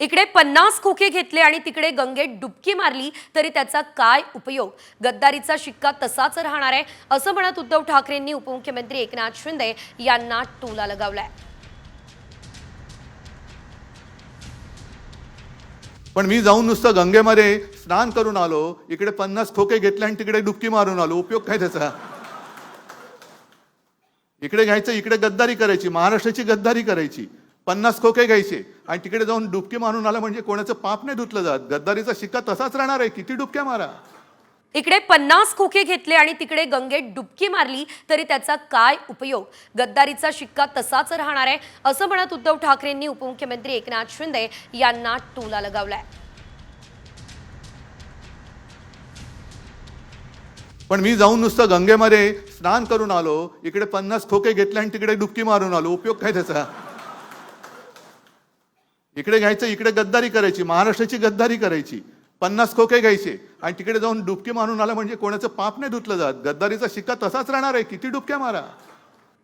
इकडे पन्नास खोके घेतले आणि तिकडे गंगेत डुबकी मारली तरी त्याचा काय उपयोग? गद्दारीचा शिक्का तसाच राहणार आहे असं म्हणत उद्धव ठाकरेंनी उपमुख्यमंत्री एकनाथ शिंदे यांना टोला लगावलाय. पण मी जाऊन नुसतं गंगेमध्ये स्नान करून आलो इकडे पन्नास खोके घेतले आणि तिकडे डुबकी मारून आलो उपयोग काय त्याचा? इकडे घ्यायचं इकडे गद्दारी करायची महाराष्ट्राची गद्दारी करायची पन्नास खोके घ्यायचे. आणि तिकडे जाऊन डुबकी मारून आला म्हणजे कोणाचं पाप नाही धुतलं जात. गद्दारीचा शिक्का तसाच राहणार आहे. किती डुबक्या मारा. इकडे पन्नास खोके घेतले आणि तिकडे गंगेत डुबकी मारली तरी त्याचा काय उपयोग? गद्दारीचा शिक्का तसाच राहणार आहे असं म्हणत उद्धव ठाकरेंनी उपमुख्यमंत्री एकनाथ शिंदे यांना टोला लगावलाय. पण मी जाऊन नुसतं गंगेमध्ये स्नान करून आलो इकडे पन्नास खोके घेतले आणि तिकडे डुबकी मारून आलो. उपयोग काय त्याचा? इकडे घ्यायचं इकडे गद्दारी करायची महाराष्ट्राची गद्दारी करायची. पन्नास खोके घ्यायचे. आणि तिकडे जाऊन डुबकी मारून आला म्हणजे कोणाचं पाप नाही धुतलं जात. गद्दारीचा शिक्का तसाच राहणार आहे. किती डुबक्या मारा.